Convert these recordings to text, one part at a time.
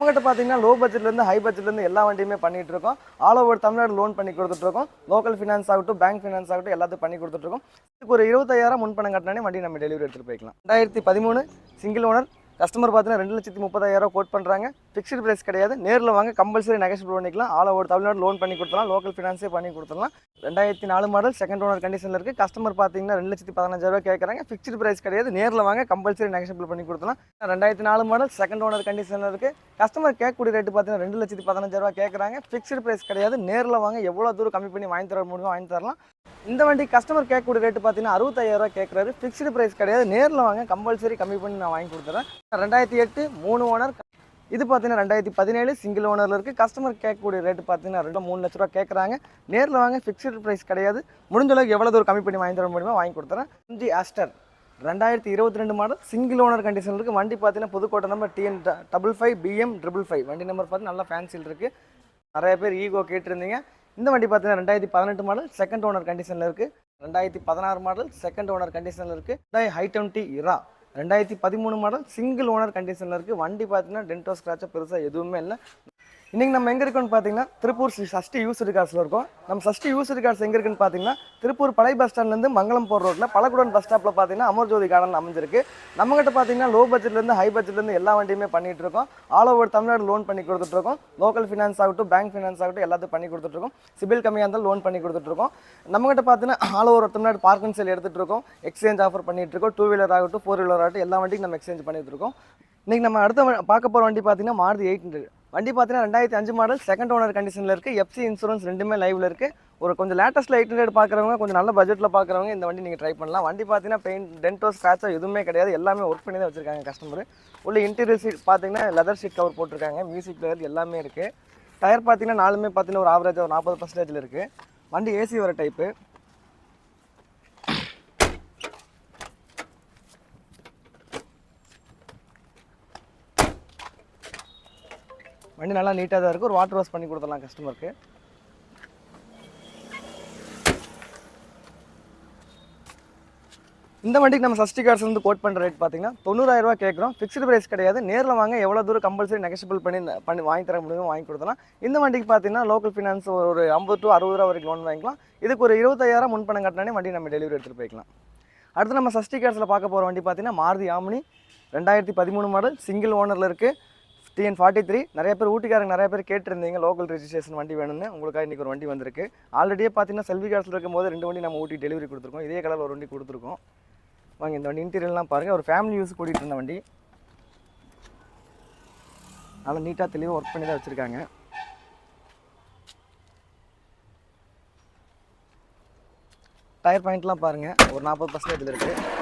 நம்மகிட்ட பார்த்தீங்கன்னா low பட்ஜெட்லேருந்து high பட்ஜெட்லேருந்து எல்லா வண்டியுமே பண்ணிட்டு இருக்கோம். ஆல் ஓவர் தமிழ்நாடு லோன் பண்ணி கொடுத்துட்ருக்கோம் லோக்கல் ஃபினான்ஸ் ஆகட்டும் பேங்க் ஃபினான்ஸ் ஆகட்டும் எல்லாத்தையும் பண்ணி கொடுத்துட்ருக்கோம் இதுக்கு ஒரு இருபத்தாயிரம் முன்பணம் கட்டினாலே வண்டி நம்ம டெலிவரி எடுத்துகிட்டு போய்க்கலாம். ரெண்டாயிரத்தி பதிமூணு சிங்கிள் ஓனர் கஸ்டமர் பார்த்தீங்கன்னா ரெண்டு லட்சத்தி முப்பதாயிரம் கோட் பண்ணுறாங்க ஃபிக்ஸ்டு ப்ரைஸ் கிடையாது. நேரில் வாங்க கம்பல்சரி நெகஷியபிள் பண்ணிக்கலாம் ஆல் ஓவர் தமிழ்நாடு லோன் பண்ணி கொடுத்துலாம் லோக்கல் ஃபினான்ஸே பண்ணி கொடுத்துலாம் ரெண்டாயிரத்தி நாலு மாடல் செகண்ட் ஓனர் கண்டிஷனில் இருக்குது கஸ்டமர் பார்த்தீங்கன்னா ரெண்டு லட்சத்தி பதினஞ்சாயிரம் கேட்குறாங்க ஃபிக்ஸ்டு ப்ரைஸ் கிடையாது. நேரில் வாங்க கம்பல்சரி நெகஷியபிள் பண்ணி கொடுத்துலாம் ரெண்டாயிரத்தி நாலு மாடல் செகண்ட் ஓனர் கண்டிஷனில் இருக்குது கஸ்டமர் கேட்கக்கூடிய ரேட்டு பார்த்தீங்கன்னா ரெண்டு லட்சத்தி பதினஞ்சாயிரரூவா கேட்குறாங்க ஃபிக்ஸ்டு ப்ரைஸ் கிடையாது. நேரில் வாங்க எவ்வளோ தூரம் கம்மி பண்ணி வாங்கி தர முடியுமோ வாங்கி தரலாம். இந்த வண்டி கஸ்டமர் கேட்கக்கூடிய ரேட்டு பார்த்தீங்கன்னா அறுபத்தாயிரரூவா கேட்குறாரு. ஃபிக்ஸ்டு ப்ரைஸ் கிடையாது. நேரில் வாங்க. கம்பல்சரி கம்மி பண்ணி நான் வாங்கி கொடுத்துறேன். ரெண்டாயிரத்தி எட்டு மூணு ஓனர் இது பார்த்தீங்கன்னா ரெண்டாயிரத்தி பதினேழு சிங்கிள் ஓனரில் இருக்குது கஸ்டமர் கேட்கக்கூடிய ரேட்டு பார்த்தீங்கன்னா ரெண்டு மூணு லட்ச ரூபா கேட்குறாங்க. நேரில் வாங்க. ஃபிக்ஸ்டு ப்ரைஸ் கிடையாது. முடிஞ்ச அளவுக்கு எவ்வளோ தூரம் கம்மி பண்ணி வாங்கி தர முடியுமோ வாங்கி கொடுத்துறேன். அஞ்சு ஆஸ்டர் ரெண்டாயிரத்தி இருபத்தி ரெண்டு மாடல் சிங்கிள் ஓனர் கண்டிஷன் இருக்குது வண்டி பார்த்தீங்கன்னா Pudukkottai number TN double five PM triple five வண்டி நம்பர் பார்த்து நல்லா ஃபேன்சில் இருக்குது நிறைய பேர் ஈகோ கேட்டிருந்தீங்க. இந்த வண்டி பார்த்தீங்கன்னா ரெண்டாயிரத்தி பதினெட்டு மாடல் செகண்ட் ஓனர் கண்டிஷனில் இருக்குது ரெண்டாயிரத்தி பதினாறு மாடல் செகண்ட் ஓனர் கண்டிஷனில் இருக்குது ஹை டுவெண்ட்டி இரா ரெண்டாயிரத்தி பதிமூணு மாடல் சிங்கிள் ஓனர் கண்டிஷனில் இருக்குது வண்டி பார்த்தீங்கன்னா டென்டோ ஸ்க்ராட்சாக பெருசாக எதுவுமே இல்லை. இன்றைக்கி நம்ம எங்கே இருக்கோம்னு பார்த்தீங்கன்னா திருப்பூர் ஸ்ரீ சஷ்டி யூசர் கார்ஸில் இருக்கோம். நம்ம சஷ்டி யூசர் கார்ஸ் எங்கே இருக்குன்னு பார்த்தீங்கன்னா திருப்பூர் பழைய பஸ் ஸ்டாண்ட்லேருந்து மங்களம் போகிற ரோட்டில் பழக்குடன் பஸ் ஸ்டாப்பில் பார்த்தீங்கன்னா அமர் ஜோதி கார்டன் அமைஞ்சிருக்கு. நம்மகிட்ட பார்த்தீங்கன்னா லோ பட்ஜெட்லேருந்து ஹை பட்ஜெட்லேருந்து எல்லா வண்டியுமே பண்ணிகிட்டு இருக்கோம். ஆல் ஓவர் தமிழ்நாடு லோன் பண்ணி கொடுத்துட்ருக்கோம் லோக்கல் ஃபினான்ஸ் ஆகட்டும் பேங்க் ஃபினான்ஸ் ஆகட்டும் எல்லாத்தையும் பண்ணி கொடுத்துட்ருக்கோம் சிபில் கம்மியாக இருந்தாலும் லோன் பண்ணி கொடுத்துட்ருக்கோம் நம்மகிட்ட பார்த்தீங்கன்னா all over Tamil Nadu parking sale எடுத்துகிட்டு இருக்கோம். எக்ஸ்சேஞ்ச் ஆஃபர் பண்ணிட்டு இருக்கோம். டூ வீலர் ஆகட்டும் ஃபோர் வீலர் ஆகட்டும் எல்லா வண்டிக்கும் நம்ம எக்ஸ்சேஞ்ச் பண்ணிட்டு இருக்கோம். இன்றைக்கி நம்ம அடுத்த பார்க்க போகிற வண்டி பார்த்தீங்கன்னா மாருதி எயிட் ஹண்ட்ரட் வண்டி பார்த்தீங்கன்னா ரெண்டாயிரத்தி அஞ்சு மாடல் செகண்ட் ஓனர் கண்டிஷனில் இருக்குது எஃப்சி இன்சூரன்ஸ் ரெண்டுமே லைவில் இருக்குது ஒரு கொஞ்சம் லேட்டஸ்ட் எயிட் ஹண்ட்ரட் பார்க்குறவங்க கொஞ்சம் நல்ல பட்ஜெட்டில் பார்க்குறவங்க இந்த வண்டி நீங்கள் ட்ரை பண்ணலாம். வண்டி பார்த்தீங்கன்னா பெயிண்ட் டென்டோ ஸ்க்ராச்சோ எதுவுமே கிடையாது. எல்லாமே ஒர்க் பண்ணி தான் வச்சுருக்காங்க கஸ்டமர் உள்ள இன்டீரியர் சீட் பார்த்தீங்கன்னா லெதர் ஷீட் கவர் போட்டிருக்காங்க. மியூசிக் பிளேயர் எல்லாமே இருக்குது டயர் பார்த்தீங்கன்னா நாலுமே பார்த்தீங்கன்னா ஒரு ஆவரேஜ் ஒரு நாற்பது பர்சன்டேஜில் இருக்குது வண்டி ஏசி வர டைப்பு வண்டி நல்லா நீட்டாக தான் இருக்குது ஒரு வாட்டர் வாஷ் பண்ணி கொடுத்துடலாம் கஸ்டமருக்கு இந்த வண்டிக்கு நம்ம சஷ்டி கார்ஸ்லேருந்து வந்து கோட் பண்ணுற ரேட் பார்த்தீங்கன்னா தொண்ணூறாயிரரூவா கேட்குறோம். ஃபிக்ஸ்டு ப்ரைஸ் கிடையாது. நேரில் வாங்க எவ்வளோ தூரம் கம்பல்சரி நெகஷியபிள் பண்ணி பண்ணி வாங்கி தர முடியுமோ வாங்கி கொடுத்தலாம் இந்த வண்டிக்கு பார்த்தீங்கன்னா லோக்கல் ஃபினான்ஸ் ஒரு ஐம்பது டு அறுபது ரூபா வரைக்கும் லோன் வாங்கிக்கலாம். இதுக்கு ஒரு இருபத்தாயிரம் முன்பணம் கட்டினாலே வண்டி நம்ம டெலிவரி எடுத்துகிட்டு போய்க்கலாம். அடுத்து நம்ம சஷ்டி கார்ஸில் பார்க்க போகிற வண்டி பார்த்தீங்கன்னா மாருதி ஆமினி ரெண்டாயிரத்தி பதிமூணு மாடல் சிங்கிள் ஓனரில் இருக்குது டிஎன் ஃபார்ட்டி த்ரீ நிறைய பேர் ஊட்டிக்காரங்க நிறைய பேர் கேட்டிருந்தீங்க லோக்கல் ரெஜிஸ்ட்ரேஷன் வண்டி வேணும்னு. உங்களுக்காக இன்றைக்கி ஒரு வண்டி வந்திருக்கு. ஆல்ரெடியே பார்த்தீங்கன்னா செல்வி கார்ஸில் இருக்கும்போது ரெண்டு வண்டி நம்ம ஊட்டி டெலிவரி கொடுத்துருக்கோம். இதே கலர் ஒரு வண்டி கொடுத்துருக்கோம். வாங்க இந்த வண்டி இன்டீரியர்லாம் பாருங்கள் ஒரு ஃபேமிலி யூஸ் கூட்டிகிட்டு இருந்த வண்டி. நல்லா நீட்டாக தெளிவாக ஒர்க் பண்ணி தான் வச்சுருக்காங்க. டயர் பாயிண்ட்லாம் பாருங்கள் ஒரு நாற்பது பர்சன்டேஜில் இருக்குது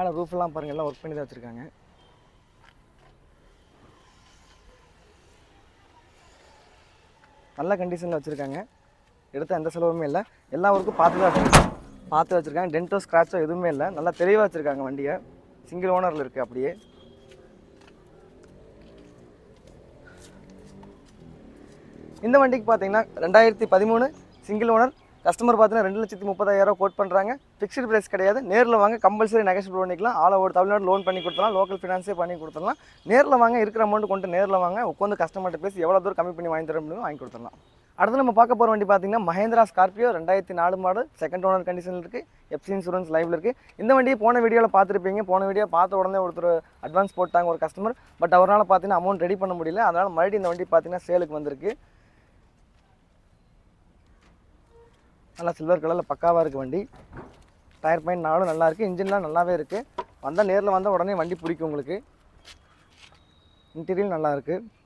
மேலே ரூஃப்லாம் பாருங்கள் எல்லாம் ஒர்க் பண்ணி தான் வச்சுருக்காங்க. நல்ல கண்டிஷனில் வச்சுருக்காங்க. எடுத்த எந்த செலவுமே இல்லை. எல்லா ஒர்க்கும் பார்த்து தான் வச்சுருக்காங்க. பார்த்து வச்சுருக்காங்க. டென்டோ ஸ்க்ராச்சோ எதுவுமே இல்லை. நல்லா தெளிவாக வச்சுருக்காங்க வண்டியை. சிங்கிள் ஓனரில் இருக்குது அப்படியே. இந்த வண்டிக்கு பார்த்தீங்கன்னா ரெண்டாயிரத்தி பதிமூணு சிங்கிள் ஓனர் கஸ்டமர் பார்த்தீங்கன்னா ரெண்டு லட்சத்தி முப்பதாயிரம் கோட் பண்ணுறாங்க ஃபிக்ஸ்டு ப்ரைஸ் கிடையாது. நேரில் வாங்க கம்பல்சரி நெகஷியபிள் பண்ணிக்கலாம். ஆல் ஓவர் தமிழ்நாடு லோன் பண்ணி கொடுத்தலாம் லோக்கல் ஃபினான்ஸே பண்ணி கொடுத்துடலாம். நேரில் வாங்க இருக்கிற அமௌண்ட் கொண்டு நேரில் வாங்க. உட்காந்து கஸ்டமர்கிட்ட பேசி எவ்வளோ தூரம் கம்மி பண்ணி வாங்கி தர முடியும் வாங்கி கொடுத்துடலாம். அடுத்து நம்ம பார்க்க போகிற வண்டி பார்த்தீங்கன்னா மஹேந்திரா ஸ்கார்பியோ ரெண்டாயிரத்தி நாலு மாடல் செகண்ட் ஓனர் கண்டிஷனில் இருக்குது எஃப்சி இன்சூரன்ஸ் லைவில் இருக்குது இந்த வண்டியை போன வீடியோவில் பார்த்துருப்பீங்க. போன வீடியோ பார்த்த உடனே ஒருத்தர் அட்வான்ஸ் போட்டாங்க ஒரு கஸ்டமர் பட் அவரால் பார்த்தீங்கன்னா அமௌண்ட் ரெடி பண்ண முடியல. அதனால் மறுபடியும் இந்த வண்டி பார்த்தீங்கன்னா சேலுக்கு வந்திருக்கு. நல்லா சில்வர் கலரில் பக்காவாக இருக்குது வண்டி. டயர் பாயிண்ட் நாளும் நல்லா இருக்குது இன்ஜின்லாம் நல்லாவே இருக்குது வந்தால் நேரில் வந்தால் உடனே வண்டி பிடிக்கும் உங்களுக்கு. இன்டீரியல் நல்லா இருக்குது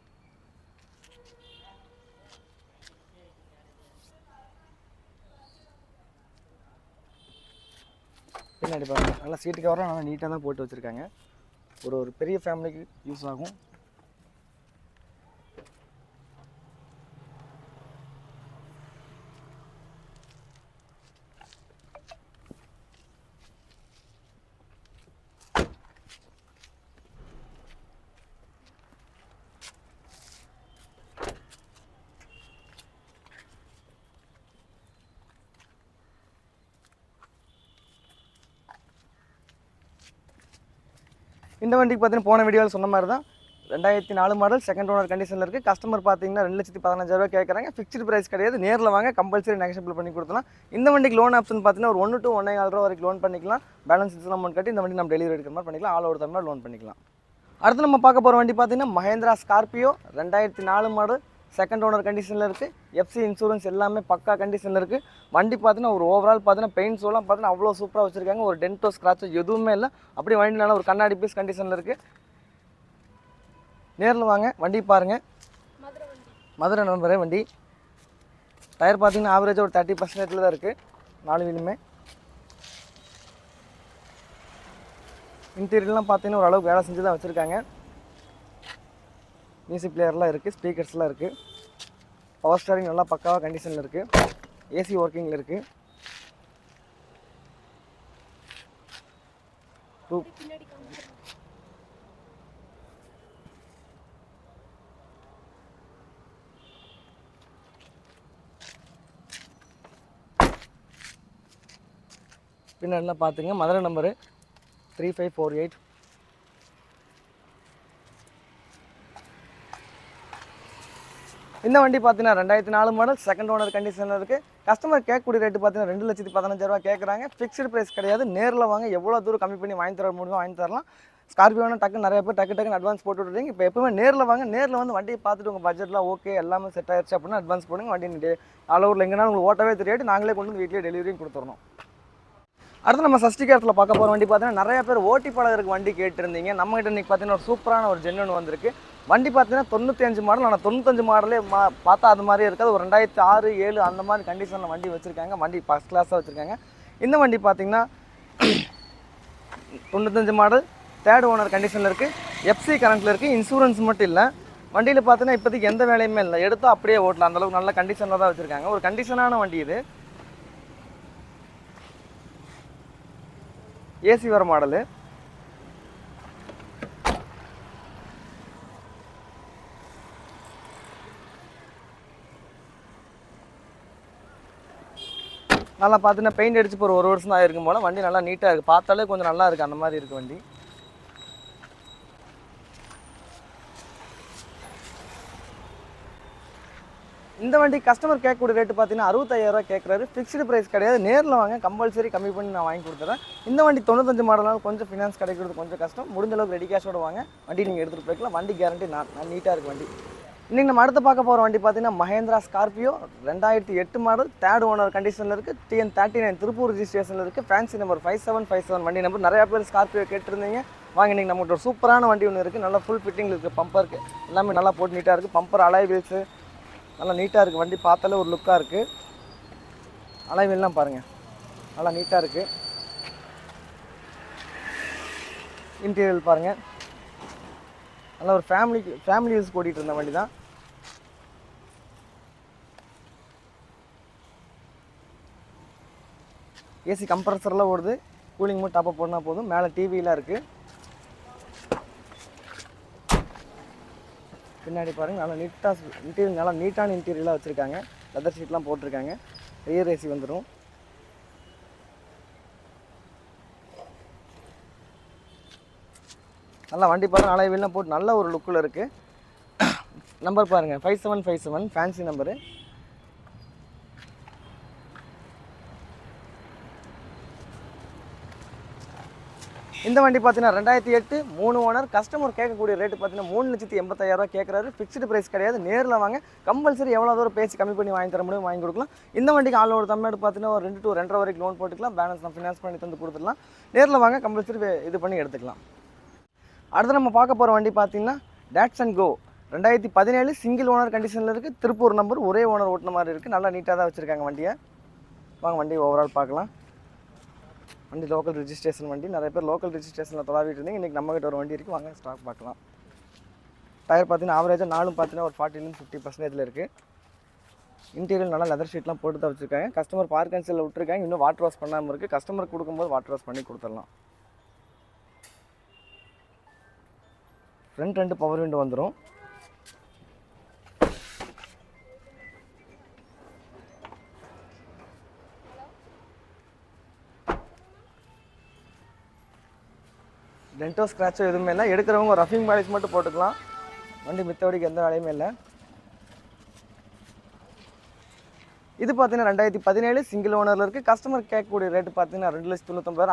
பின்னாடி பாருங்கள் நல்லா சீட்டு கவரம் நல்லா நீட்டாக தான் போட்டு வச்சுருக்காங்க. ஒரு ஒரு பெரிய ஃபேமிலிக்கு யூஸ் ஆகும். இந்த வண்டிக்கு பார்த்தீங்கன்னா போன வீடியோவில் சொன்ன மாதிரி தான் ரெண்டாயிரத்தி நாலு மாடல் செகண்ட் ஓனர் கண்டிஷனில் இருக்குது கஸ்டமர் பார்த்தீங்கன்னா ரெண்டு லட்சத்தி பதினஞ்சாயிரரூவா கேட்குறாங்க. ஃபிக்ஸ்டு ப்ரைஸ் கிடையாது. நேரில் வாங்க கம்பல்சரி நெகஷியபிள் பண்ணி கொடுத்தலாம் இந்த வண்டிக்கு லோன் ஆப்ஷன் பார்த்தீங்கன்னா ஒரு ஒன்று டு ஒன்றே நாலு ரூபா வரைக்கும் லோன் பண்ணிக்கலாம். பேலன்ஸ் இன்சூரன் அமௌண்ட் கட்டி இந்த வண்டி நம்ம டெலிவரி எடுக்கிற மாதிரி பண்ணிக்கலாம். ஆல் ஓவர் தமிழ்நாடு லோன் பண்ணிக்கலாம். அடுத்து நம்ம பார்க்க போகிற வண்டி பார்த்தீங்கன்னா மஹேந்திரா ஸ்கார்பியோ ரெண்டாயிரத்தி நாலு மாடல் செகண்ட் ஓனர் கண்டிஷனில் இருக்குது எஃப்சி இன்சூரன்ஸ் எல்லாமே பக்கா கண்டிஷனில் இருக்குது வண்டி பார்த்தீங்கன்னா ஒரு ஓவரால் பார்த்தீங்கன்னா பெயிண்ட்ஸ் எல்லாம் பார்த்தீங்கன்னா அவ்வளோ சூப்பராக வச்சுருக்காங்க. ஒரு டென்டோ ஸ்க்ராச்சோ எதுவுமே இல்லை. அப்படியே வண்டி நல்லா ஒரு கண்ணாடி பீஸ் கண்டிஷனில் இருக்குது நேரில் வாங்க. வண்டி பாருங்கள் மதுரை நண்பரே வண்டி. டயர் பார்த்தீங்கன்னா ஆவரேஜாக ஒரு தேர்ட்டி பர்சன்டேஜில் தான் இருக்குது நாலு வீலுமே. இன்டீரியர்லாம் பார்த்தீங்கன்னா ஓரளவுக்கு வேலை செஞ்சு தான் வச்சுருக்காங்க. மியூசிக் பிளேயர்லாம் இருக்குது ஸ்பீக்கர்ஸ்லாம் இருக்குது பவர் ஸ்டாரிங் நல்லா பக்காவாக கண்டிஷனில் இருக்குது ஏசி ஒர்க்கிங்கில் இருக்குது டூ பின்னாடிலாம் பார்த்துங்க. Madurai number three five four eight இந்த வண்டி பார்த்தீங்கன்னா ரெண்டாயிரத்தி நாலு மாடல் செகண்ட் ஓனர் கண்டிஷனில் இருக்குது கஸ்டமர் கேட்கக்கூடிய ரேட்டு பார்த்தீங்கன்னா ரெண்டு லட்சத்தி பதினஞ்சாயிரரூவா கேட்குறாங்க ஃபிக்ஸ்டு ப்ரைஸ் கிடையாது. நேரில் வாங்க. எவ்வளோ தூரம் கம்மி பண்ணி வாங்கி தர முடியுமோ வாங்கி தரலாம். ஸ்கார்பியோனா டக்கு நிறைய பேர் டக்கு டக்குன்னு அட்வான்ஸ் போட்டு விட்றீங்க இப்போ எப்பவுமே நேரில் வாங்க. நேரில் வந்து வண்டியை பார்த்துட்டு உங்கள் பட்ஜெட்லாம் ஓகே எல்லாமே செட் ஆயிடுச்சு அப்படின்னா அட்வான்ஸ் போடுங்க. வண்டி ஆல் ஓவரில் எங்கன்னா உங்களுக்கு ஓட்டவே தெரியாது. நாங்களே கொண்டு வந்து வீட்லேயே டெலிவரியும் கொடுத்துடணும். அடுத்து நம்ம சஷ்டி கேரத்தில் பார்க்க போகிற வண்டி பார்த்தீங்கன்னா நிறைய பேர் ஓட்டி பழகிறதுக்கு வண்டி கேட்டிருந்தீங்க. நம்மகிட்ட இன்னைக்கு பார்த்தீங்கன்னா ஒரு சூப்பரான ஒரு ஜென்னு வந்திருக்கு வண்டி பார்த்தீங்கன்னா தொண்ணூற்றி அஞ்சு மாடல் ஆனால் தொண்ணூத்தஞ்சு மாடலே மா பார்த்தா அது மாதிரியே இருக்காது. ஒரு ரெண்டாயிரத்தி ஆறு ஏழு அந்த மாதிரி கண்டிஷனில் வண்டி வச்சுருக்காங்க. வண்டி ஃபஸ்ட் கிளாஸாக வச்சுருக்காங்க. இந்த வண்டி பார்த்தீங்கன்னா தொண்ணூத்தஞ்சு மாடல் தேர்ட் ஓனர் கண்டிஷனில் இருக்குது எஃப்சி கரண்ட்டில் இருக்குது இன்சூரன்ஸ் மட்டும் இல்லை. வண்டியில் பார்த்தீங்கன்னா இப்போதைக்கு எந்த வேலையுமே இல்லை. எடுத்தால் அப்படியே ஓட்டலாம். அந்தளவுக்கு நல்ல கண்டிஷனில் தான் வச்சுருக்காங்க. ஒரு கண்டிஷனான வண்டி இது. ஏசி வர மாடலு நல்லா பார்த்தீங்கன்னா பெயிண்ட் அடிச்சு இப்போ ஒரு வருஷம் தான் ஆயிருக்கும் போல. வண்டி நல்லா நீட்டாக இருக்குது பார்த்தாலே கொஞ்சம் நல்லா இருக்குது அந்த மாதிரி இருக்குது வண்டி. இந்த வண்டி கஸ்டமர் கேட்கக்கூடிய ரேட்டு பார்த்தீங்கன்னா அறுபத்தாயிரரூவா கேட்குறாரு. ஃபிக்ஸ்டு ப்ரைஸ் கிடையாது. நேரில் வாங்க. கம்பல்சரி கம்மி பண்ணி நான் வாங்கி கொடுத்துறேன். இந்த வண்டி தொண்ணூத்தஞ்சு மாடலால் கொஞ்சம் ஃபினான்ஸ் கிடைக்கிறது கொஞ்சம் கஷ்டம். முடிஞ்ச அளவுக்கு ரெடி கேஷோட வாங்க. வண்டி நீங்கள் எடுத்துகிட்டு போய்க்கலாம். வண்டி கேரண்டி நான் நீட்டாக இருக்குது வண்டி. இன்றைக்கி நம்ம அடுத்து பார்க்க போகிற வண்டி பார்த்தீங்கன்னா மஹேந்திரா ஸ்கார்பியோ ரெண்டாயிரத்தி எட்டு மாடல் தேர்ட் ஓனர் கண்டிஷனில் இருக்குது டிஎன் தேர்ட்டி நைன் திருப்பூர் ரிஜிஸ்ட்ரேஷனில் இருக்குது fancy number five seven five seven வண்டி நம்பர் நிறையா பேர் ஸ்கார்பியோ கேட்டிருந்தீங்க. வாங்க இன்றைக்கி நம்மகிட்ட ஒரு சூப்பரான வண்டி ஒன்று இருக்குது நல்லா ஃபுல் ஃபிட்டிங் இருக்குது பம்பருக்கு எல்லாமே நல்லா போட்டு நீட்டாக இருக்குது பம்பர் அலாய் வீல்ஸு நல்லா நீட்டாக இருக்குது வண்டி பார்த்தாலே ஒரு லுக்காக இருக்குது அலைவெல்லாம் பாருங்கள் நல்லா நீட்டாக இருக்குது இன்டீரியல் பாருங்கள் நல்லா ஒரு ஃபேமிலி ஃபேமிலி யூஸ் ஓட்டிகிட்டு இருந்த வண்டி தான் ஏசி கம்ப்ரஸர்லாம் ஓடுது. கூலிங் மட்டும் டாப்அப் பண்ணால் போதும். மேலே டிவிலாம் இருக்குது பின்னாடி பாருங்கள் நல்லா நீட்டாக இன்டீரியர் நல்லா நீட்டான இன்டீரியலாக வச்சுருக்காங்க. லெதர் ஷீட்லாம் போட்டிருக்காங்க. ரியர் ஏசி வந்துடும் நல்லா வண்டி பாருங்க நாளைய வீலாம் போட்டு நல்ல ஒரு லுக்கில் இருக்குது நம்பர் பாருங்கள் five seven five seven fancy number இந்த வண்டி பார்த்தீங்கன்னா ரெண்டாயிரத்தி எட்டு மூணு ஓனர் கஸ்டமர் கேட்கக்கூடிய ரேட்டு பார்த்தீங்கன்னா மூணு லட்சத்தி எண்பத்தாயிரரூவா கேட்குறாரு ஃபிக்ஸ்டு ப்ரைஸ் கிடையாது நேரில் வாங்க. கம்பல்சரி எவ்வளோ தூரம் பேசி கம்மி பண்ணி வாங்கி தர முடியும் வாங்கி கொடுக்கலாம். இந்த வண்டிக்கு ஆளோட தமிழ் தமிழ்நாடு பார்த்தீங்கன்னா ஒரு ரெண்டு டு ரெண்டரை வரைக்கும் லோன் போட்டுக்கலாம். பேலன்ஸ் நான் ஃபினான்ஸ் பண்ணி தந்து கொடுத்துடலாம். நேரில் வாங்க கம்பல்சரி இது பண்ணி எடுத்துக்கலாம். அடுத்து நம்ம பார்க்க போகிற வண்டி பார்த்தீங்கன்னா டேட்ஸ் அண்ட் கோ ரெண்டாயிரத்தி பதினேழு சிங்கிள் ஓனர் கண்டிஷனில் இருக்குது திருப்பூர் நம்பர் ஒரே ஓனர் ஓட்டுன மாதிரி இருக்குது நல்லா நீட்டாக தான் வச்சுருக்காங்க வண்டியை. வாங்க வண்டி ஓவரால் பார்க்கலாம். வண்டி லோக்கல் ரிஜிஸ்ட்ரேஷன் வண்டி. நிறைய பேர் லோக்கல் ரிஜிஸ்ட்ரேஷனில் தொலாவிட்டு இருந்தீங்க. இன்றைக்கி நம்மகிட்ட ஒரு வண்டி இருக்குது வாங்க ஸ்டாக் பார்க்கலாம். டயர் பார்த்தீங்கன்னா ஆவரேஜாக நாலும் பார்த்தீங்கன்னா ஒரு ஃபார்ட்டிலேருந்து ஃபிஃப்டி பர்சன்டேஜில் இருக்குது இன்டீரியர் நல்லா லெதர் ஷீட்லாம் போட்டு தான் வச்சுருக்காங்க கஸ்டமர் பார்க் அண்ட் விட்டுருக்காங்க. இன்னும் வாட்டர் வாஷ் பண்ணாமல் இருக்குது கஸ்டமர் கொடுக்கும்போது வாட்டர் வாஷ் பண்ணி கொடுத்துடலாம். ஃப்ரண்ட் ரெண்டு பவர் விண்டோ வந்துடும் டென்டோ ஸ்க்ராட்சோ எதுவுமே இல்லை. எடுக்கிறவங்க ரஃபிங் பாலிஷ் மட்டும் போட்டுக்கலாம். வண்டி மித்தவடிக்கு எந்த வேலையுமே இல்லை. இது பார்த்தீங்கன்னா ரெண்டாயிரத்தி பதினேழு சிங்கிள் ஓனரில் இருக்குது கஸ்டமர் கேட்கக்கூடிய ரேட்டு பார்த்தீங்கன்னா ரெண்டு லட்சத்தி தொண்ணூத்தொம்பது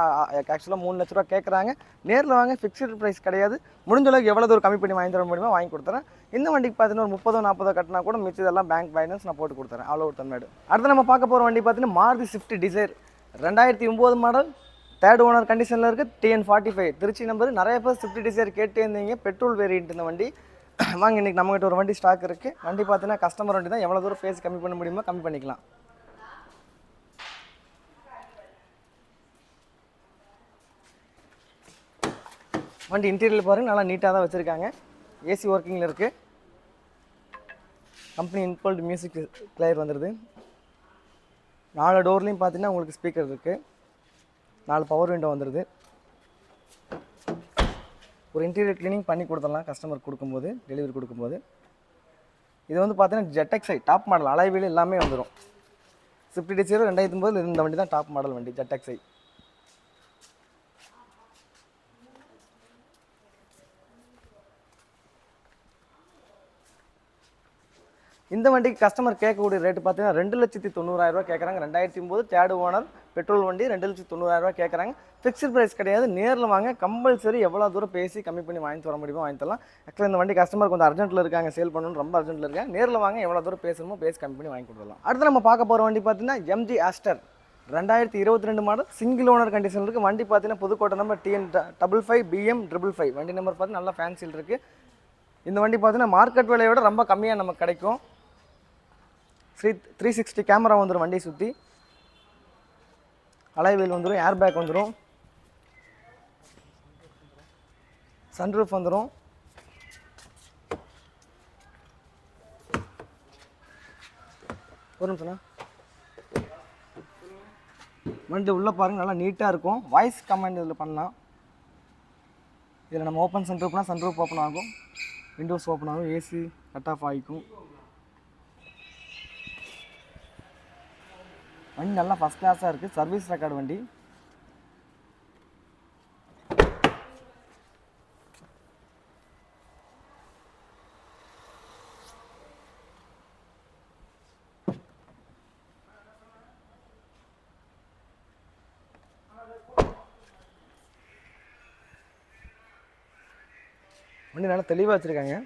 ஆக்சுவலாக மூணு லட்ச ரூபா கேட்குறாங்க நேரில் வாங்க ஃபிக்ஸ்டு ப்ரைஸ் கிடையாது. முடிஞ்ச அளவுக்கு எவ்வளோ தூரம் கம்மி பண்ணி வாங்கி தர முடியுமோ வாங்கி கொடுத்துறேன். இந்த வண்டிக்கு பார்த்தீங்கன்னா ஒரு முப்பதோ நாற்பதோ கட்டினா கூட மிச்சதெல்லாம் பேங்க் ஃபைனான்ஸ் நான் போட்டு கொடுத்துறேன். அவ்வளோ ஒரு தமிழ்நாடு அடுத்து நம்ம பார்க்க போகிற வண்டி பார்த்தீங்கன்னா மாருதி ஸ்விஃப்ட் டிசைர் ரெண்டாயிரத்தி ஒம்பது மாடல் தேர்ட் ஓனர் கண்டிஷனில் இருக்குது TN forty five Tiruchi number நிறைய பேர் ஸ்விஃப்ட் டிசைர் கேட்டே இருந்தீங்க. பெட்ரோல் வேரியன்ட் இந்த வண்டி. வாங்க இன்றைக்கி நம்மகிட்ட ஒரு வண்டி ஸ்டாக் இருக்குது வண்டி பார்த்தீங்கன்னா கஸ்டமர் வண்டி தான். எவ்வளோ தூரம் பேசி கம்மி பண்ண முடியுமோ கம்மி பண்ணிக்கலாம். வண்டி இன்டீரியர் பாருங்க நல்லா நீட்டாக தான் வச்சுருக்காங்க. ஏசி ஒர்க்கிங்கில் இருக்குது கம்பெனி இன்பால்டு மியூசிக் பிளேயர் வந்துடுது நாலு டோர்லேயும் பார்த்தீங்கன்னா உங்களுக்கு ஸ்பீக்கர் இருக்குது நாலு பவர் விண்டோ வந்துடுது ஒரு இன்டீரியர் க்ளீனிங் பண்ணி கொடுத்துடலாம். கஸ்டமர் கொடுக்கும்போது டெலிவரி கொடுக்கும்போது. இது வந்து பார்த்தீங்கன்னா ஜெட்டெக்ஸை டாப் மாடல் அலைவில் எல்லாமே வந்துடும் ஸ்விஃப்ட் டிசைர் ரெண்டாயிரத்தி ஒம்பதில் இந்த வண்டி தான் டாப் மாடல் வண்டி ஜெட்டெக்ஸை இந்த வண்டிக்கு கஸ்டமர் கேட்கக்கூடிய ரேட்டு பார்த்தீங்கன்னா ரெண்டு லட்சத்தி தொண்ணூறாயிரரூவா கேட்குறாங்க. ரெண்டாயிரத்தி ஒம்பது தேர்டு ஓனர் பெட்ரோல் வண்டி ரெண்டு லட்சத்தி தொண்ணூறாயிரரூவா கேட்குறாங்க ஃபிக்ஸ்டு ப்ரைஸ் கிடையாது. நேரில் வாங்க. கம்பல்சரி எவ்வளோ தூரம் பேசி கம்மி பண்ணி வாங்கி தர முடியுமோ வாங்கி தரலாம். ஆக்சுவலாக இந்த வண்டி கஸ்டமர் கொஞ்சம் அர்ஜென்ட்டில் இருக்காங்க. சேல் பண்ணணும்னு ரொம்ப அர்ஜென்ட்டில் இருக்காங்க. நேரில் வாங்க. எவ்வளோ தூரம் பேசணுமோ பேசி கம்மி பண்ணி வாங்கி கொடுக்கலாம் அடுத்து நம்ம பார்க்க போகிற வண்டி பார்த்தீங்கன்னா எம்ஜி ஆஸ்டர் ரெண்டாயிரத்தி இருபத்தி ரெண்டு மாடல் சிங்கிள் ஓனர் கண்டிஷன் இருக்குது வண்டி பார்த்தீங்கன்னா Pudukkottai number TN double five PM triple five வண்டி நம்பர் பார்த்து நல்லா ஃபேன்சியில் இருக்குது இந்த வண்டி பார்த்தீங்கன்னா மார்க்கெட் விலையை விட ரொம்ப கம்மியாக நமக்கு கிடைக்கும். த்ரீ த்ரீ சிக்ஸ்டி கேமரா வந்துடும் வண்டியை சுற்றி அலைவீல் வந்துடும் ஏர் பேக் வந்துடும் சன்ரூஃப் வந்துடும் ஒரு நிமிஷம்ண்ணா வண்டி உள்ளே பாருங்க நல்லா நீட்டாக இருக்கும். வாய்ஸ் கமெண்ட் இதில் பண்ணலாம். இதில் நம்ம ஓப்பன் சன்ரூப்னா சன்ரூப் ஓப்பன் ஆகும். விண்டோஸ் ஓப்பன் ஆகும் ஏசி கட் ஆஃப் ஆகிக்கும். வண்டி நல்லா ஃபஸ்ட் கிளாஸாக இருக்குது சர்வீஸ் ரெக்கார்டு வண்டி. வண்டி நல்லா தெளிவாக வச்சுருக்காங்க.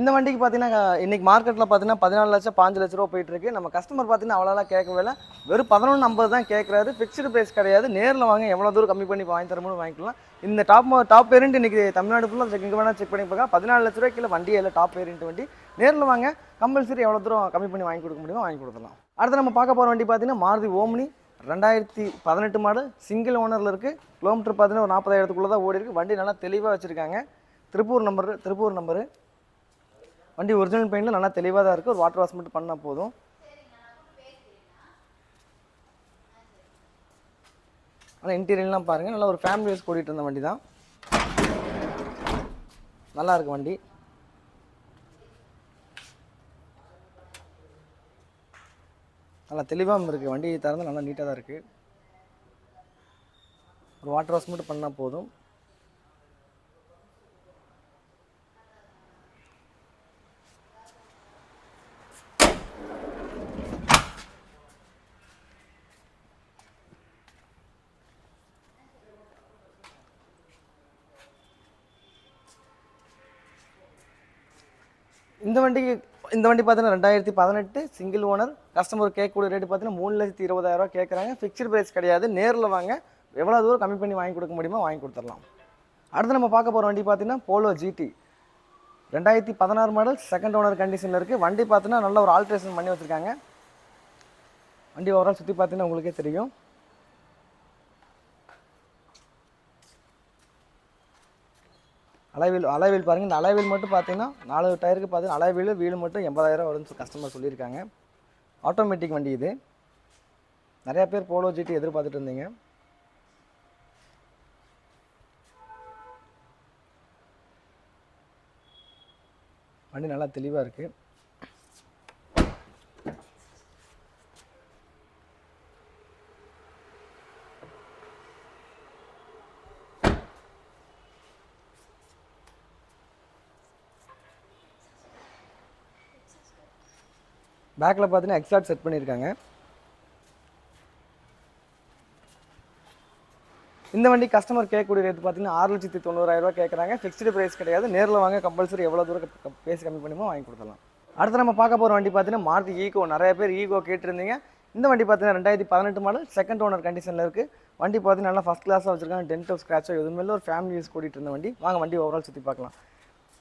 இந்த வண்டிக்கு பார்த்தீங்கன்னா இன்றைக்கி மார்க்கெட்டில் பார்த்தீங்கன்னா பதினாலு லட்சம் பாஞ்சு லட்ச ரூபா போயிட்டுருக்கு நம்ம கஸ்டமர் பார்த்தீங்கன்னா அவ்வளோலாம் கேட்கவே இல்லை. வெறும் பதினொன்று ஐம்பது தான் கேட்குறாரு. ஃபிக்ஸ்டு ப்ரைஸ் கிடையாது. நேரில் வாங்க எவ்வளோ தூரம் கம்மி பண்ணி வாங்கி தரமுன்னு வாங்கிக்கலாம். இந்த டாப் டாப் பேரண்ட் இன்னைக்கு தமிழ்நாடு ஃபுல்லாக செக் இங்கே வேணால் செக் பண்ணி பார்க்கலாம். பதினாலு லட்ச ரூபாய் கீழே வண்டி இல்லை டாப் பேரண்ட் வண்டி. நேரில் வாங்க கம்பல்சரி எவ்வளோ தூரம் கம்மி பண்ணி வாங்கி கொடுக்க முடியுமோ வாங்கி கொடுத்துலாம் அடுத்து நம்ம பார்க்க போகிற வண்டி பார்த்தீங்கன்னா மாருதி ஓம்னி ரெண்டாயிரத்தி பதினெட்டு மாடல் சிங்கிள் ஓனரில் இருக்குது கிலோமீட்டர் பார்த்தீங்கன்னா ஒரு நாற்பதாயிரத்துக்குள்ளே தான் ஓடி இருக்குது வண்டி நல்லா தெளிவாக வச்சுருக்காங்க. திருப்பூர் நம்பர் திருப்பூர் நம்பரு வண்டி ஒரிஜினல் பெயிண்டில் நல்லா தெளிவாக தான் இருக்குது ஒரு வாட்டர் வாஷ் மட்டும் பண்ணால் போதும். ஆனால் இன்டீரியர்லாம் பாருங்கள் நல்லா ஒரு ஃபேமிலி வைஸ் கூட்டிகிட்டு இருந்த வண்டி தான். நல்லா இருக்கு வண்டி. நல்லா தெளிவாகவும் இருக்குது வண்டி திறந்து நல்லா நீட்டாக தான் இருக்குது ஒரு வாட்டர் வாஷ் மட்டும் பண்ணால் போதும். இந்த வண்டிக்கு இந்த வண்டி பார்த்தீங்கன்னா ரெண்டாயிரத்தி பதினெட்டு சிங்கிள் ஓனர் கஸ்டமர் கேட்கக்கூடிய ரேட்டு பார்த்தீங்கன்னா மூணு லட்சத்தி இருபதாயிரரூவா கேட்குறாங்க. ஃபிக்ஸ்டு ப்ரைஸ் கிடையாது. நேரில் வாங்க. எவ்வளோ தூரம் கம்மி பண்ணி வாங்கி கொடுக்க முடியுமோ வாங்கி கொடுத்துடலாம். அடுத்து நம்ம பார்க்க போகிற வண்டி பார்த்தீங்கன்னா போலோ ஜிடி ரெண்டாயிரத்தி பதினாறு மாடல் செகண்ட் ஓனர் கண்டிஷனில் இருக்குது வண்டி பார்த்தீங்கன்னா நல்ல ஒரு ஆல்ட்ரேஷன் பண்ணி வச்சுருக்காங்க. வண்டி ஓவரால் சுற்றி பார்த்தீங்கன்னா உங்களுக்கே தெரியும். அளவில் அளவில் பாருங்கள் இந்த அலைவீல் மட்டும் பார்த்தீங்கன்னா நாலு டயருக்கு பார்த்தீங்கன்னா அளவில் வீல் மட்டும் எண்பதாயிரம் வரும்னு கஸ்டமர் சொல்லியிருக்காங்க. ஆட்டோமேட்டிக் வண்டி இது. நிறையா பேர் போலோ ஜிடி எதிர்பார்த்துட்டு இருந்தீங்க. வண்டி நல்லா தெளிவாக இருக்குது பேக்கில் பார்த்தீங்கன்னா எக்ஸாட் செட் பண்ணியிருக்காங்க இந்த வண்டி கஸ்டமர் கேட்கக்கூடிய ரேட் பார்த்தீங்கன்னா ஆறு லட்சத்தி தொண்ணூறாயிரரூவா கேட்குறாங்க ஃபிக்ஸ்டு ப்ரைஸ் கிடையாது. நேரில் வாங்க கம்பல்சரி எவ்வளோ தூரம் பேசி கம்மி பண்ணுமோ வாங்கி கொடுத்துடலாம். அடுத்து நம்ம பார்க்க போகிற வண்டி பார்த்தீங்கன்னா மாருதி ஈகோ நிறைய பேர் ஈகோ கேட்டிருந்தீங்க. இந்த வண்டி பார்த்தீங்கன்னா ரெண்டாயிரத்தி பதினெட்டு மாடல் செகண்ட் ஓனர் கண்டிஷனில் இருக்குது வண்டி பார்த்தீங்கன்னா நல்லா ஃபஸ்ட் கிளாஸாக வச்சிருக்காங்க. டென்ட் ஸ்க்ராச்சோ எதுவுமே இல்லை. ஒரு ஃபேமிலி யூஸ் கூட்டிகிட்டு இருந்த வண்டி. வாங்க வண்டி ஓவரால் சுற்றி பார்க்கலாம்.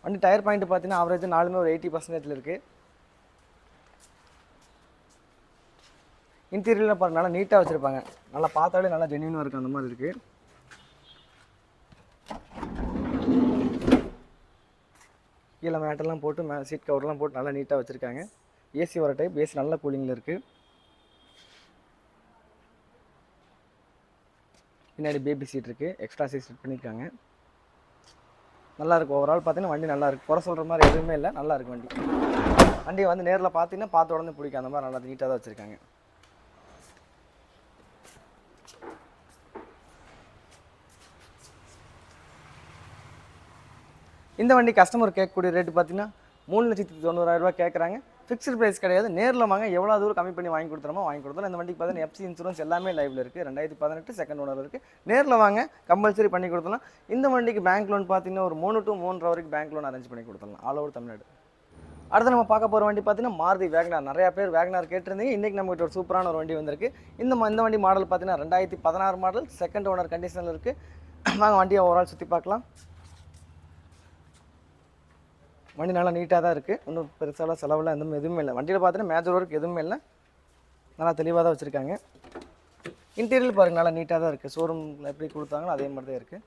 வண்டி டயர் பாயிண்ட் பார்த்தீங்கன்னா ஆவரேஜ் நாலுமே ஒரு எயிட்டி பர்சன்டேஜில் இருக்குது இன்டீரியரில் பாருங்க நல்லா நீட்டாக வச்சுருப்பாங்க. நல்லா பார்த்தாலே நல்லா ஜென்யூனாக இருக்குது அந்த மாதிரி இருக்குது கீழே மேட்டெல்லாம் போட்டு மே சீட் கவர்லாம் போட்டு நல்லா நீட்டாக வச்சுருக்காங்க. ஏசி வர டைப் ஏசி நல்ல கூலிங்கில் இருக்குது பின்னாடி பேபி சீட் இருக்குது எக்ஸ்ட்ரா சீட் செட் பண்ணியிருக்காங்க நல்லாயிருக்கும் ஓவரால் பார்த்தீங்கன்னா வண்டி நல்லாயிருக்கு குறை சொல்கிற மாதிரி எதுவுமே இல்லை. நல்லாயிருக்கு வண்டி. வண்டியை வந்து நேரில் பார்த்தீங்கன்னா பார்த்த உடனே பிடிக்கும். அந்த மாதிரி நல்லா நீட்டாக தான் வச்சுருக்காங்க. இந்த வண்டி கஸ்டமர் கேட்கக்கூடிய ரேட்டு பார்த்தீங்கன்னா மூணு லட்சத்தி தொண்ணூறாயிரரூபா கேட்குறாங்க. ஃபிக்ஸ்டு ப்ரைஸ் கிடையாது. நேரில் வாங்க எவ்வளோ தூரம் கம்மி பண்ணி வாங்கி கொடுத்துறோமோ வாங்கி கொடுத்துரும் இந்த வண்டிக்கு பார்த்தீங்கன்னா எஃப்சி இன்சூரன்ஸ் எல்லாமே லைவில் இருக்குது ரெண்டாயிரத்தி பதினெட்டு செகண்ட் ஓனர் இருக்குது நேரில் வாங்க கம்பல்சரி பண்ணி கொடுத்துடலாம். இந்த வண்டிக்கு பேங்க் லோன் பார்த்தீங்கன்னா ஒரு மூணு டு மூன்றரை வரைக்கும் பேங்க் லோன் அரேஞ்ச் பண்ணி கொடுத்துடலாம். All over Tamil Nadu. அடுத்து நம்ம பார்க்க போகிற வண்டி பார்த்தீங்கன்னா மாருதி வேகனார் நிறையா பேர் வேகனார் கேட்டிருந்தீங்க. இன்றைக்கி நம்மகிட்ட ஒரு சூப்பரான ஒரு வண்டி வந்திருக்கு. இந்த இந்த வண்டி மாடல் பார்த்தீங்கன்னா ரெண்டாயிரத்தி பதினாறு மாடல் செகண்ட் ஓனர் கண்டிஷனில் இருக்குது நாங்கள் வண்டியை ஓவரால் சுற்றி பார்க்கலாம். வண்டி நல்லா நீட்டாக தான் இருக்குது ஒன்றும் பெருசாலாம் செலவுலாம் எதுவும் எதுவுமே இல்லை. வண்டியில் பார்த்தீங்கன்னா மேஜர் ஒர்க் எதுவுமே இல்லை. நல்லா தெளிவாக தான் வச்சுருக்காங்க. இன்டீரியல் பாருங்க நல்லா நீட்டாக தான் இருக்குது ஷோரூமில் எப்படி கொடுத்தாங்களோ அதே மாதிரி தான் இருக்குது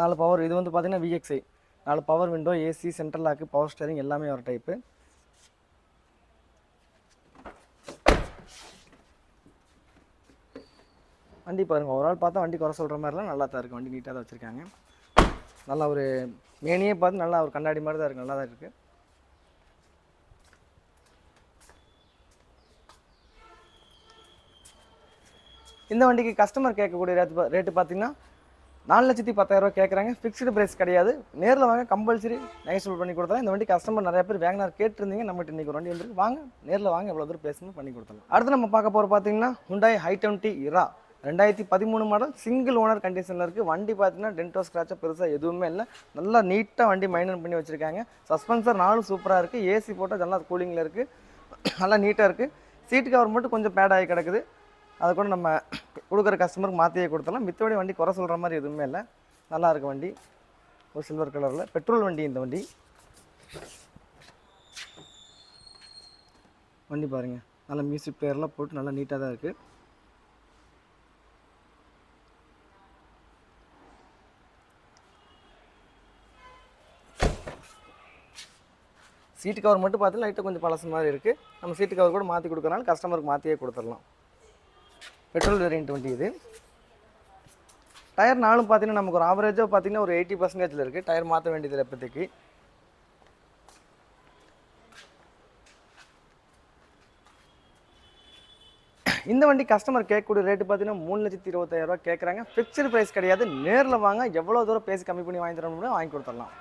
நாலு பவர் இது வந்து பார்த்தீங்கன்னா விஎக்ஸ்ஐ நாலு power window AC central lock power steering எல்லாமே வர டைப்பு வண்டி பாருங்கள் ஒரு ஆள் பார்த்தா வண்டி குறை சொல்கிற மாதிரிலாம் நல்லா தான் இருக்குது வண்டி நீட்டாக தான் வச்சுருக்காங்க. நல்லா ஒரு மேனியே பார்த்து நல்லா ஒரு கண்ணாடி மாதிரி தான் இருக்குது நல்லா தான் இருக்குது இந்த வண்டிக்கு கஸ்டமர் கேட்கக்கூடிய ரேட்டு ரேட்டு பார்த்தீங்கன்னா நாலு லட்சத்தி பத்தாயிரரூவா கேட்குறாங்க. ஃபிக்ஸ்டு ப்ரைஸ் கிடையாது. நேரில் வாங்க கம்பல்சரி நெகசபிள் பண்ணி கொடுத்தலாம். இந்த வண்டி கஸ்டமர் நிறைய பேர் வேகனார் கேட்டிருந்தீங்க. நம்மகிட்ட இன்றைக்கி ஒரு வண்டி வந்துருக்கு. வாங்க நேரில் வாங்க எவ்வளோ தூரம் பேசணும் பண்ணி கொடுத்தலாம் அடுத்து நம்ம பார்க்க போகிற பார்த்தீங்கன்னா ஹுண்டாய் ஹை டுவெண்ட்டி இரா ரெண்டாயிரத்தி பதிமூணு மாடல் சிங்கிள் ஓனர் கண்டிஷனில் இருக்குது வண்டி பார்த்தீங்கன்னா டென்டோ ஸ்க்ராட்சாக பெருசாக எதுவுமே இல்லை. நல்லா நீட்டாக வண்டி மெயின்டைன் பண்ணி வச்சுருக்காங்க. சஸ்பென்சர் நாலும் சூப்பராக இருக்குது ஏசி போட்டால் நல்லா கூலிங்கில் இருக்குது நல்லா நீட்டாக இருக்குது சீட்டு கவர் மட்டும் கொஞ்சம் பேட் ஆகி கிடக்குது. அதை கூட நம்ம கொடுக்குற கஸ்டமருக்கு மாற்றியே கொடுத்தலாம் மித்தபடி வண்டி குறை சொல்கிற மாதிரி எதுவுமே இல்லை. நல்லாருக்கு வண்டி. ஒரு சில்வர் கலரில் பெட்ரோல் வண்டி இந்த வண்டி. வண்டி பாருங்கள் நல்லா மியூசிக் பிளேயர்லாம் போட்டு நல்லா நீட்டாக தான் இருக்குது சீட்டு கவர் மட்டும் பார்த்தீங்கன்னா லைட்டாக கொஞ்சம் பழசு மாதிரி இருக்குது நம்ம சீட்டு கவர் கூட மாற்றி கொடுக்கறனால கஸ்டமருக்கு மாற்றியே கொடுத்துடலாம். பெட்ரோல் வேரியன்ட் வண்டி இது. டயர் நாலும் பார்த்தீங்கன்னா நமக்கு ஒரு ஆவரேஜாக பார்த்தீங்கன்னா ஒரு எயிட்டி பர்சன்டேஜில் இருக்குது டயர் மாற்ற வேண்டியது இப்போதைக்கு. இந்த வண்டி கஸ்டமர் கேட்கக்கூடிய ரேட்டு பார்த்தீங்கன்னா மூணு லட்சத்தி இருபத்தாயிரரூவா கேட்குறாங்க. ஃபிக்ஸ்டு ப்ரைஸ் கிடையாது. நேரில் வாங்க. எவ்வளோ தூரம் பேசி கம்மி பண்ணி வாங்கி தரணும்னு வாங்கி கொடுத்துடலாம்.